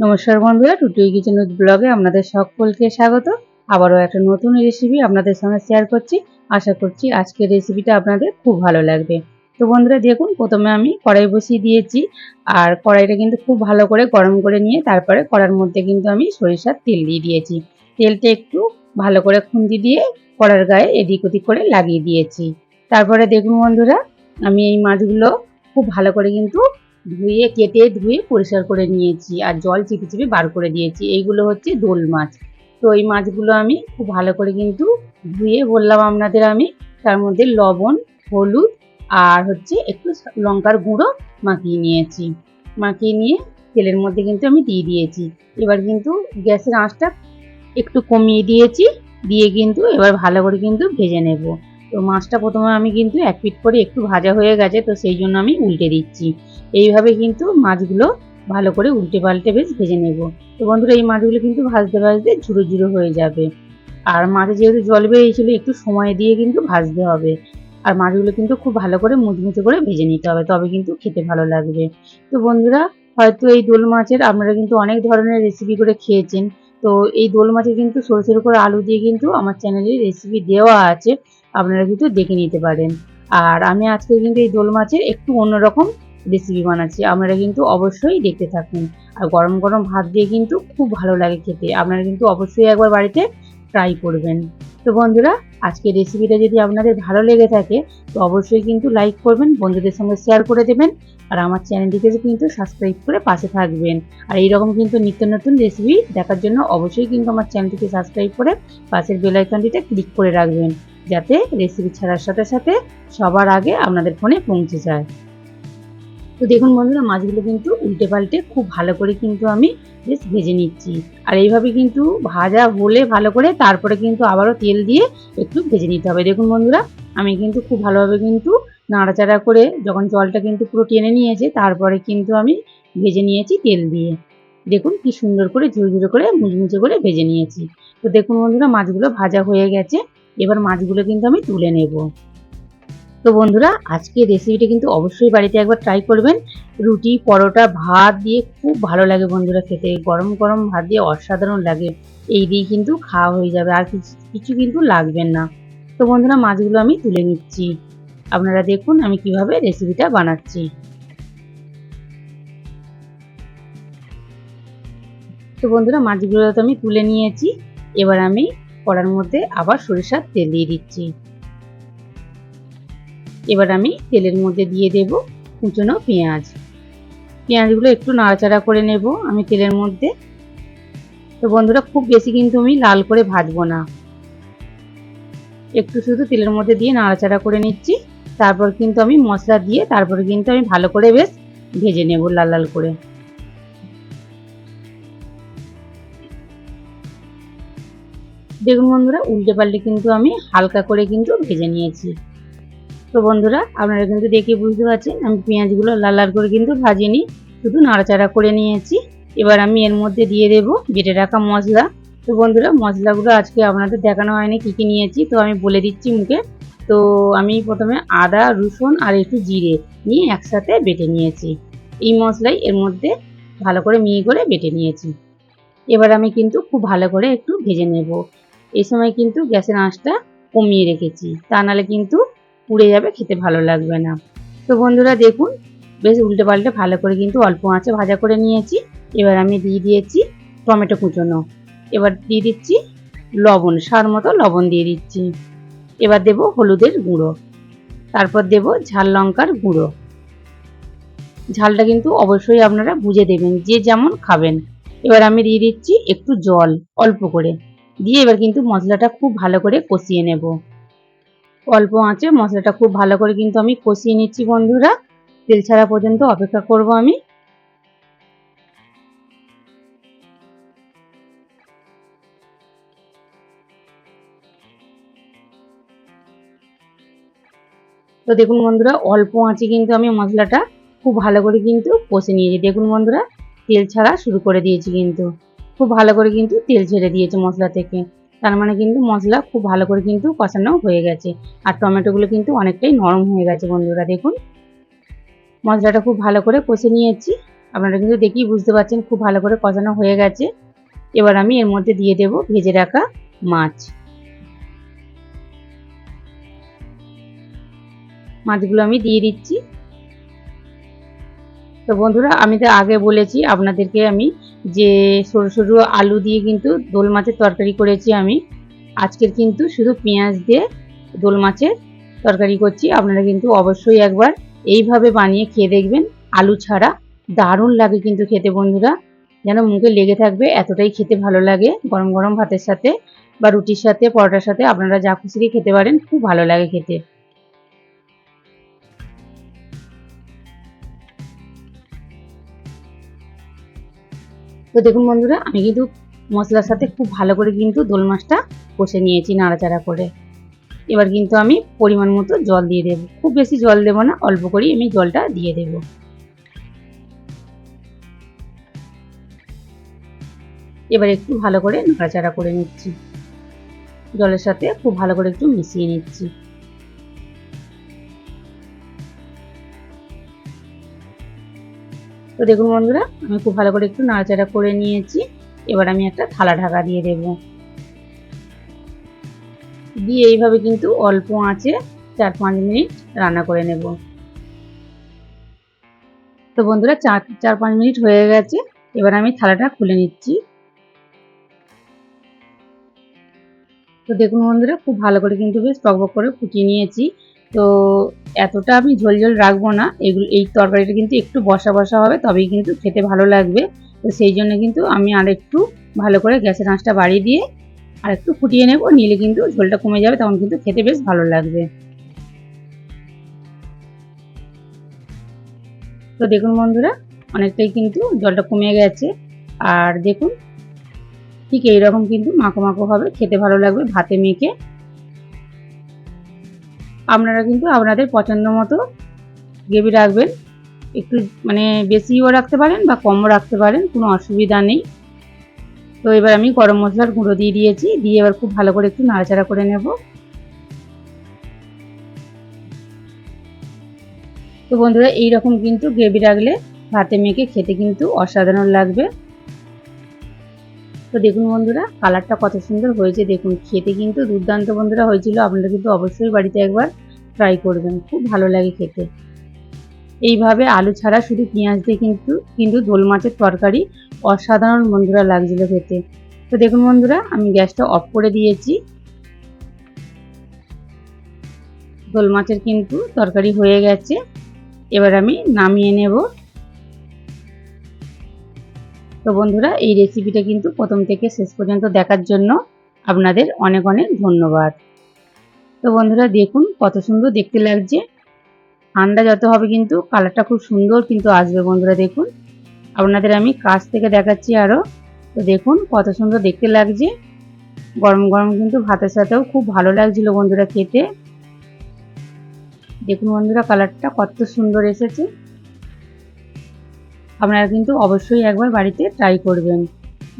নমস্কার বন্ধুরা টুটুই kitchen with ব্লগে আপনাদের সকলকে স্বাগত। আবারও একটা নতুন রেসিপি আপনাদের সঙ্গে শেয়ার করছি। আশা করছি আজকের রেসিপিটা আপনাদের খুব ভালো লাগবে। তো বন্ধুরা, দেখুন, প্রথমে আমি কড়াই বসিয়ে দিয়েছি। আর কড়াইটা কিন্তু খুব ভালো করে গরম করে নিয়ে তারপরে কড়ার মধ্যে কিন্তু আমি সরিষার তেল দিয়ে দিয়েছি। তেলটা একটু ভালো করে খুন্তি দিয়ে কড়ার গায়ে এদিক ওদিক করে লাগিয়ে দিয়েছি। তারপরে দেখুন বন্ধুরা, আমি এই মাছগুলো খুব ভালো করে কিন্তু ধুয়ে, কেটে ধুয়ে পরিষ্কার করে নিয়েছি আর জল চিপে চিপে বার করে দিয়েছি। এইগুলো হচ্ছে দোল মাছ। তো এই মাছগুলো আমি খুব ভালো করে কিন্তু ধুয়ে বললাম আপনাদের আমি। তার মধ্যে লবণ, হলুদ আর হচ্ছে একটু লঙ্কার গুঁড়ো মাখিয়ে নিয়েছি। মাখিয়ে নিয়ে তেলের মধ্যে কিন্তু আমি দিয়ে দিয়েছি। এবার কিন্তু গ্যাসের আঁচটা একটু কমিয়ে দিয়েছি। দিয়ে কিন্তু এবার ভালো করে কিন্তু ভেজে নেব। তো মাছটা প্রথমে আমি কিন্তু এক পিট করে একটু ভাজা হয়ে গেছে, তো সেই জন্য আমি উল্টে দিচ্ছি। এইভাবে কিন্তু মাছগুলো ভালো করে উল্টে পাল্টে বেশ ভেজে নেব। তো বন্ধুরা, এই মাছগুলো কিন্তু ভাজতে ভাজতে ঝুড়ো ঝুড়ো হয়ে যাবে। আর মাছে যেহেতু জল বেরিয়েছিল, একটু সময় দিয়ে কিন্তু ভাজতে হবে। আর মাছগুলো কিন্তু খুব ভালো করে মুচমুচে করে ভেজে নিতে হবে, তবে কিন্তু খেতে ভালো লাগবে। তো বন্ধুরা, হয়তো এই দোল মাছের আপনারা কিন্তু অনেক ধরনের রেসিপি করে খেয়েছেন। তো এই দোল মাছের কিন্তু সরু সরু করে আলু দিয়ে কিন্তু আমার চ্যানেলে রেসিপি দেওয়া আছে। আপনারা কিন্তু দেখে নিতে পারেন। আর আমি আজকে কিন্তু এই দোল মাছের একটু অন্যরকম রেসিপি বানাচ্ছি। আপনারা কিন্তু অবশ্যই দেখতে থাকুন। আর গরম গরম ভাত দিয়ে কিন্তু খুব ভালো লাগে খেতে। আপনারা কিন্তু অবশ্যই একবার বাড়িতে ট্রাই করবেন। তো বন্ধুরা, আজকের রেসিপিটা যদি আপনাদের ভালো লেগে থাকে, তো অবশ্যই কিন্তু লাইক করবেন, বন্ধুদের সঙ্গে শেয়ার করে দেবেন, আর আমার চ্যানেলটিকে কিন্তু সাবস্ক্রাইব করে পাশে থাকবেন। আর এইরকম কিন্তু নিত্য নতুন রেসিপি দেখার জন্য অবশ্যই কিন্তু আমার চ্যানেলটিকে সাবস্ক্রাইব করে পাশের বেল আইকনটিতে ক্লিক করে রাখবেন। যাতে রেসিপি ছাড়ার সাথে সাথে সবার আগে আপনাদের ফোনে পৌঁছে যায়। তো দেখুন বন্ধুরা, মাছগুলো কিন্তু উল্টে পাল্টে খুব ভালো করে কিন্তু আমি বেশ ভেজে নিচ্ছি। আর এইভাবে কিন্তু ভাজা হলে ভালো করে তারপরে কিন্তু আবারও তেল দিয়ে একটু ভেজে নিতে হবে। দেখুন বন্ধুরা, আমি কিন্তু খুব ভালোভাবে কিন্তু নাড়াচাড়া করে যখন জলটা কিন্তু পুরো টেনে নিয়েছে, তারপরে কিন্তু আমি ভেজে নিয়েছি তেল দিয়ে। দেখুন কি সুন্দর করে ঝুড়ো ঝুড়ো করে মুচমুচে করে ভেজে নিয়েছি। তো দেখুন বন্ধুরা, মাছগুলো ভাজা হয়ে গেছে। এবার মাছগুলো কিন্তু আমি তুলে নেব। তো বন্ধুরা আজকে রেসিপিটা কিন্তু অবশ্যই বাড়িতে একবার ট্রাই করবেন। রুটি, পরোটা, ভাত দিয়ে খুব ভালো লাগে বন্ধুরা খেতে। গরম গরম ভাত দিয়ে অসাধারণ লাগে। এই দিয়ে কিন্তু খাওয়া হয়ে যাবে। আর কিছু কিছু কিন্তু লাগবে না। তো বন্ধুরা, মাছগুলো আমি তুলে নিচ্ছি। আপনারা দেখুন আমি কীভাবে রেসিপিটা বানাচ্ছি। তো বন্ধুরা মাছগুলো তো আমি তুলে নিয়েছি। এবার আমি কড়ার মধ্যে আবার সরিষার তেল দিয়ে দিচ্ছি। এবার আমি তেলের মধ্যে দিয়ে দেব কুচনো পেঁয়াজ। পেঁয়াজগুলো একটু নাড়াচাড়া করে নেব আমি তেলের মধ্যে। তো বন্ধুরা খুব বেশি কিন্তু আমি লাল করে ভাজবো না। একটু শুধু তেলের মধ্যে দিয়ে নাড়াচাড়া করে নিচ্ছি। তারপর কিন্তু আমি মশলা দিয়ে তারপরে কিন্তু আমি ভালো করে বেশ ভেজে নেব লাল লাল করে। দেখুন বন্ধুরা, উল্টে পাল্টে কিন্তু আমি হালকা করে কিন্তু ভেজে নিয়েছি। তো বন্ধুরা, আপনারা কিন্তু দেখে বুঝতে পারছেন, আমি পেঁয়াজগুলো লাল লাল করে কিন্তু ভাজিনি, শুধু নাড়াচাড়া করে নিয়েছি। এবার আমি এর মধ্যে দিয়ে দেব বেটে রাখা মশলা। তো বন্ধুরা, মশলাগুলো আজকে আপনাদের দেখানো হয়নি, কী কী নিয়েছি, তো আমি বলে দিচ্ছি মুখে। তো আমি প্রথমে আদা, রসুন আর একটু জিরে নিয়ে একসাথে বেটে নিয়েছি। এই মশলাই এর মধ্যে ভালো করে মিহি করে বেটে নিয়েছি। এবার আমি কিন্তু খুব ভালো করে একটু ভেজে নেব। এই সময় কিন্তু গ্যাসের আঁচটা কমিয়ে রেখেছি। তা নাহলে কিন্তু পুড়ে যাবে, খেতে ভালো লাগবে না। তো বন্ধুরা, দেখুন, বেশ উল্টে পাল্টে ভালো করে কিন্তু অল্প আঁচে ভাজা করে নিয়েছি। এবার আমি দিয়ে দিয়েছি টমেটো কুচোনো। এবার দিয়ে দিচ্ছি লবণ, স্বাদ মতো লবণ দিয়ে দিচ্ছি। এবার দেব হলুদের গুঁড়ো। তারপর দেব ঝাল লঙ্কার গুঁড়ো। ঝালটা কিন্তু অবশ্যই আপনারা বুঝে দেবেন, যে যেমন খাবেন। এবার আমি দিয়ে দিচ্ছি একটু জল, অল্প করে। দিয়ে এবার কিন্তু মশলাটা খুব ভালো করে কষিয়ে নেব। অল্প আঁচে মশলাটা খুব ভালো করে কিন্তু আমি কষিয়ে নিচ্ছি বন্ধুরা। তেল ছাড়া পর্যন্ত অপেক্ষা করব আমি। তো দেখুন বন্ধুরা, অল্প আঁচে কিন্তু আমি মশলাটা খুব ভালো করে কিন্তু কষে নিয়েছি। দেখুন বন্ধুরা, তেল ছাড়া শুরু করে দিয়েছি কিন্তু। খুব ভালো করে কিন্তু তেল ছেড়ে দিয়েছে মশলা থেকে। তার মানে কিন্তু মশলা খুব ভালো করে কিন্তু কষানো হয়ে গেছে। আর টমেটোগুলো কিন্তু অনেকটাই নরম হয়ে গেছে বন্ধুরা, দেখুন। মশলাটা খুব ভালো করে কষে নিয়েছি। আপনারা কিন্তু দেখেই বুঝতে পারছেন খুব ভালো করে কষানো হয়ে গেছে। এবার আমি এর মধ্যে দিয়ে দেব ভেজে রাখা মাছ। মাছগুলো আমি দিয়ে দিচ্ছি। তো বন্ধুরা, আমি তো আগে বলেছি আপনাদেরকে আমি যে সরু সরু আলু দিয়ে কিন্তু দোল মাছের তরকারি করেছি আমি। আজকের কিন্তু শুধু পেঁয়াজ দিয়ে দোল মাছের তরকারি করছি। আপনারা কিন্তু অবশ্যই একবার এইভাবে বানিয়ে খেয়ে দেখবেন। আলু ছাড়া দারুণ লাগে কিন্তু খেতে বন্ধুরা। যেন মুখে লেগে থাকবে, এতটাই খেতে ভালো লাগে। গরম গরম ভাতের সাথে বা রুটির সাথে, পরোটার সাথে আপনারা যা খুশি খেতে পারেন। খুব ভালো লাগে খেতে। তো দেখুন বন্ধুরা, আমি কিন্তু মশলার সাথে খুব ভালো করে কিন্তু দোল মাছটা কষে নিয়েছি নাড়াচাড়া করে। এবার কিন্তু আমি পরিমাণ মতো জল দিয়ে দেবো। খুব বেশি জল দেবো না, অল্প করেই আমি জলটা দিয়ে দেবো। এবার একটু ভালো করে নাড়াচাড়া করে নিচ্ছি। জলের সাথে খুব ভালো করে একটু মিশিয়ে নিচ্ছি। তো দেখুন বন্ধুরা, আমি খুব ভালো করে একটু নাড়াচাড়া করে নিয়েছি। এবার আমি একটা থালা ঢাকা দিয়ে দেব। দিয়ে এইভাবে কিন্তু অল্প আঁচে চার পাঁচ মিনিট রান্না করে নেব। তো বন্ধুরা, চার চার পাঁচ মিনিট হয়ে গেছে। এবার আমি থালাটা খুলে নিচ্ছি। তো দেখুন বন্ধুরা, খুব ভালো করে কিন্তু বেশ টকবক করে ফুটিয়ে নিয়েছি। তো এতটা আমি ঝোল ঝোল রাখব না। এগুলো, এই তরকারিটা কিন্তু একটু বসা বসা হবে, তবেই কিন্তু খেতে ভালো লাগবে। তো সেই জন্য কিন্তু আমি আর একটু ভালো করে গ্যাসের আঁচটা বাড়িয়ে দিয়ে আর একটু ফুটিয়ে নেব, নিলে কিন্তু ঝোলটা কমে যাবে, তখন কিন্তু খেতে বেশ ভালো লাগবে। তো দেখুন বন্ধুরা, অনেকটাই কিন্তু জলটা কমে গেছে। আর দেখুন, ঠিক এইরকম কিন্তু মাখো মাখো হবে খেতে ভালো লাগবে, ভাতে মেখে। আপনারা কিন্তু আপনাদের পছন্দ মতো গ্রেভি রাখবেন। একটু মানে বেশিও রাখতে পারেন বা কমও রাখতে পারেন, কোনো অসুবিধা নেই। তো এবার আমি গরম মশলার গুঁড়ো দিয়ে দিয়েছি, দিয়ে এবার খুব ভালো করে একটু নাড়াচাড়া করে নেব। তো বন্ধুরা, এইরকম কিন্তু গ্রেভি রাখলে ভাতে মেখে খেতে কিন্তু অসাধারণ লাগবে। তো দেখুন বন্ধুরা, কালারটা কত সুন্দর হয়েছে। দেখুন, খেতে কিন্তু দুর্দান্ত বন্ধুরা হয়েছিল। আপনারা কিন্তু অবশ্যই বাড়িতে একবার ট্রাই করবেন। খুব ভালো লাগে খেতে। এইভাবে আলু ছাড়া শুধু পেঁয়াজ দিয়ে কিন্তু কিন্তু দোল মাছের তরকারি অসাধারণ বন্ধুরা লাগছিল খেতে। তো দেখুন বন্ধুরা, আমি গ্যাসটা অফ করে দিয়েছি। দোল মাছের কিন্তু তরকারি হয়ে গেছে। এবার আমি নামিয়ে নেব। তো বন্ধুরা, এই রেসিপিটা কিন্তু প্রথম থেকে শেষ পর্যন্ত দেখার জন্য আপনাদের অনেক অনেক ধন্যবাদ। তো বন্ধুরা, দেখুন কত সুন্দর দেখতে লাগছে। ঠান্ডা যত হবে কিন্তু কালারটা খুব সুন্দর কিন্তু আসবে বন্ধুরা, দেখুন। আপনাদের আমি কাছ থেকে দেখাচ্ছি আরও তো দেখুন কত সুন্দর দেখতে লাগছে। গরম গরম কিন্তু ভাতের সাথেও খুব ভালো লাগছিল বন্ধুরা খেতে। দেখুন বন্ধুরা কালারটা কত সুন্দর এসেছে। আপনারা কিন্তু অবশ্যই একবার বাড়িতে ট্রাই করবেন।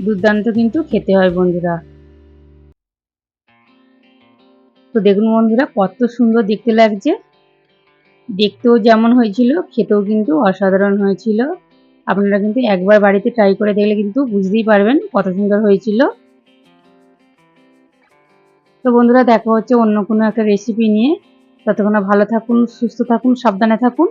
দুর্দান্ত কিন্তু খেতে হয় বন্ধুরা। তো দেখুন বন্ধুরা, কত সুন্দর দেখতে লাগছে। দেখতেও যেমন হয়েছিল, খেতেও কিন্তু অসাধারণ হয়েছিল। আপনারা কিন্তু একবার বাড়িতে ট্রাই করে দেখলে কিন্তু বুঝতেই পারবেন কত সুন্দর হয়েছিল। তো বন্ধুরা, দেখা হচ্ছে অন্য কোনো একটা রেসিপি নিয়ে। ততক্ষণ ভালো থাকুন, সুস্থ থাকুন, সাবধানে থাকুন।